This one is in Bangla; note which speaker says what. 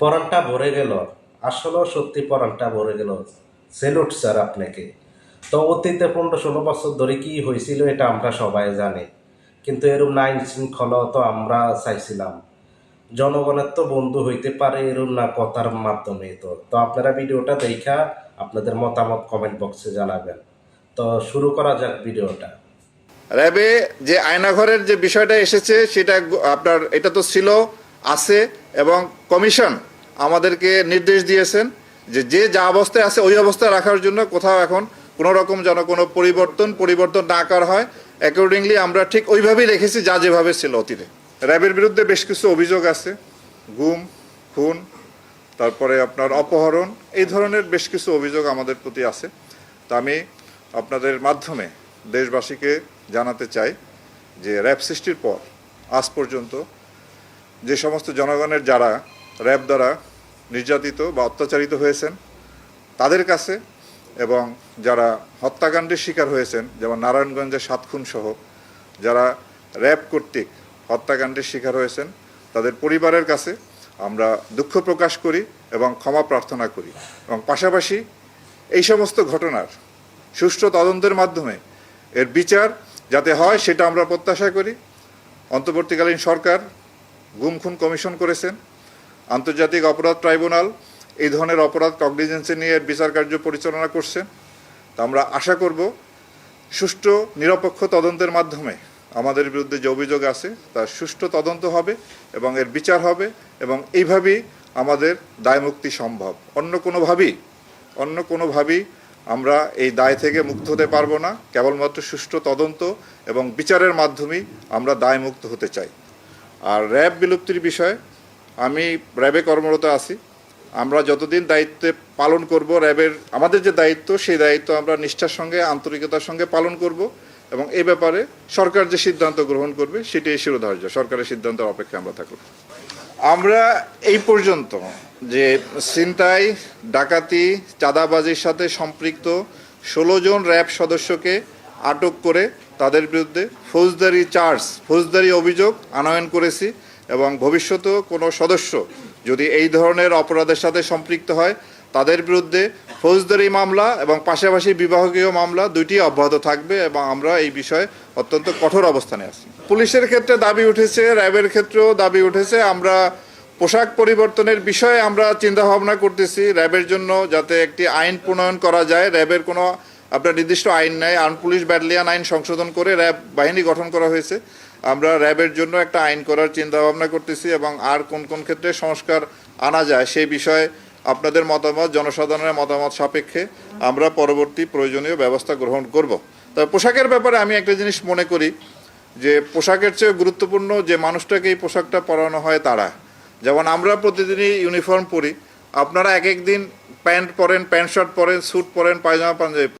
Speaker 1: পরানটা ভরে গেল। আসলেও সত্যি পরানটা ভরে গেল। সেলুট, স্যার, আপনাকে। তো অতীতে পনেরো ষোলো বছর ধরে কি হয়েছিল এটা আমরা সবাই জানি। কিন্তু এরকম না আইন শৃঙ্খলা তো আমরা চাইছিলাম। জনগণের তো বন্ধু হইতে পারে এরম না কথার মাধ্যমে তো। তো আপনারা ভিডিওটা দেখা, আপনাদের মতামত কমেন্ট বক্সে জানাবেন। তো শুরু করা যাক ভিডিওটা।
Speaker 2: র্যাবে যে আয়নাঘরের যে বিষয়টা এসেছে, সেটা আপনার, এটা তো ছিল আছে এবং কমিশন আমাদেরকে নির্দেশ দিয়েছেন যে যে যা অবস্থায় আছে ওই অবস্থায় রাখার জন্য কোথাও এখন কোনো রকম যেন কোনো পরিবর্তন পরিবর্তন না করা হয়। অ্যাকর্ডিংলি আমরা ঠিক ওইভাবেই রেখেছি যা যেভাবে ছিল অতীতে। র্যাবের বিরুদ্ধে বেশ কিছু অভিযোগ আছে। গুম, খুন, তারপরে আপনার অপহরণ, এই ধরনের বেশ কিছু অভিযোগ আমাদের প্রতি আছে। তা আমি আপনাদের মাধ্যমে দেশবাসীকে জানাতে চাই যে র্যাব সৃষ্টির পর আজ পর্যন্ত যে সমস্ত জনগণের যারা র্যাব দ্বারা নির্যাতিত বা অত্যাচারিত হয়েছেন, তাদের কাছে এবং যারা হত্যাকাণ্ডের শিকার হয়েছেন, যেমন নারায়ণগঞ্জের সাত খুন সহ, যারা র্যাব কর্তৃক হত্যাকাণ্ডের শিকার হয়েছেন, তাদের পরিবারের কাছে আমরা দুঃখ প্রকাশ করি এবং ক্ষমা প্রার্থনা করি। এবং পাশাপাশি এই সমস্ত ঘটনার সুষ্ঠু তদন্তের মাধ্যমে এর বিচার যাতে হয় সেটা আমরা প্রত্যাশা করি। অন্তর্বর্তীকালীন সরকার গুম খুন কমিশন করেছেন। আন্তর্জাতিক অপরাধ ট্রাইব্যুনাল এই ধরনের অপরাধ কগনিজেন্সে নিয়ে বিচার কার্য পরিচালনা করছেন তা আমরা আশা করব, সুষ্ঠু, নিরপেক্ষ তদন্তের মাধ্যমে আমাদের বিরুদ্ধে যে অভিযোগ আছে, তার সুষ্ঠু তদন্ত হবে এবং এর বিচার হবে এবং এইভাবেই আমাদের দায়মুক্তি সম্ভব। অন্য কোনোভাবেই অন্য কোনোভাবেই আমরা এই দায় থেকে মুক্ত হতে পারব না। কেবলমাত্র সুষ্ঠু তদন্ত এবং বিচারের মাধ্যমেই আমরা দায়মুক্ত হতে চাই। আর র্যাব বিলুপ্তির বিষয়ে, আমি র্যাবে কর্মরত আছি। আমরা যতদিন দায়িত্বে পালন করব, র্যাবের, আমাদের যে দায়িত্ব, সেই দায়িত্ব আমরা নিষ্ঠার সঙ্গে, আন্তরিকতার সঙ্গে পালন করব এবং এ ব্যাপারে সরকার যে সিদ্ধান্ত গ্রহণ করবে, সেটাই শিরোধার্য। সরকারের সিদ্ধান্তের অপেক্ষা আমরা থাকব। আমরা এই পর্যন্ত যে ছিনতাই, ডাকাতি, চাঁদাবাজির সাথে সম্পৃক্ত ষোলো জন র্যাব সদস্যকে আটক করে তাদের বিরুদ্ধে ফৌজদারি চার্জ, ফৌজদারি অভিযোগ আনয়ন করেছি এবং ভবিষ্যতেও কোনো সদস্য যদি এই ধরনের অপরাধের সাথে সম্পৃক্ত হয়, তাদের বিরুদ্ধে ফৌজদারি মামলা এবং পাশাপাশি বিভাগীয় মামলা দুইটি অব্যাহত থাকবে এবং আমরা এই বিষয়ে অত্যন্ত কঠোর অবস্থানে আছি। পুলিশের ক্ষেত্রে দাবি উঠেছে, র্যাবের ক্ষেত্রেও দাবি উঠেছে, আমরা পোশাক পরিবর্তনের বিষয়ে আমরা চিন্তা ভাবনা করতেছি। র্যাবের জন্য যাতে একটি আইন প্রণয়ন করা যায়, র্যাবের কোনো আপনার নির্দিষ্ট আইন নেয় আর্ম পুলিশ ব্যাটালিয়ান আইন সংশোধন করে র্যাব বাহিনী গঠন করা হয়েছে। আমরা র্যাবের জন্য একটা আইন করার চিন্তা ভাবনা করতেছি এবং আর কোন কোন ক্ষেত্রে সংস্কার আনা যায় সেই বিষয়ে আপনাদের মতামত, জনসাধারণের মতামত সাপেক্ষে আমরা পরবর্তী প্রয়োজনীয় ব্যবস্থা গ্রহণ করব। তবে পোশাকের ব্যাপারে আমি একটা জিনিস মনে করি যে পোশাকের চেয়ে গুরুত্বপূর্ণ যে মানুষটাকে এই পোশাকটা পরানো হয় তারা। যেমন আমরা প্রতিদিনই ইউনিফর্ম পরি, আপনারা এক এক দিন প্যান্ট পরেন, প্যান্ট শার্ট পরেন, স্যুট পরেন, পায়জামা, পাঞ্জাবি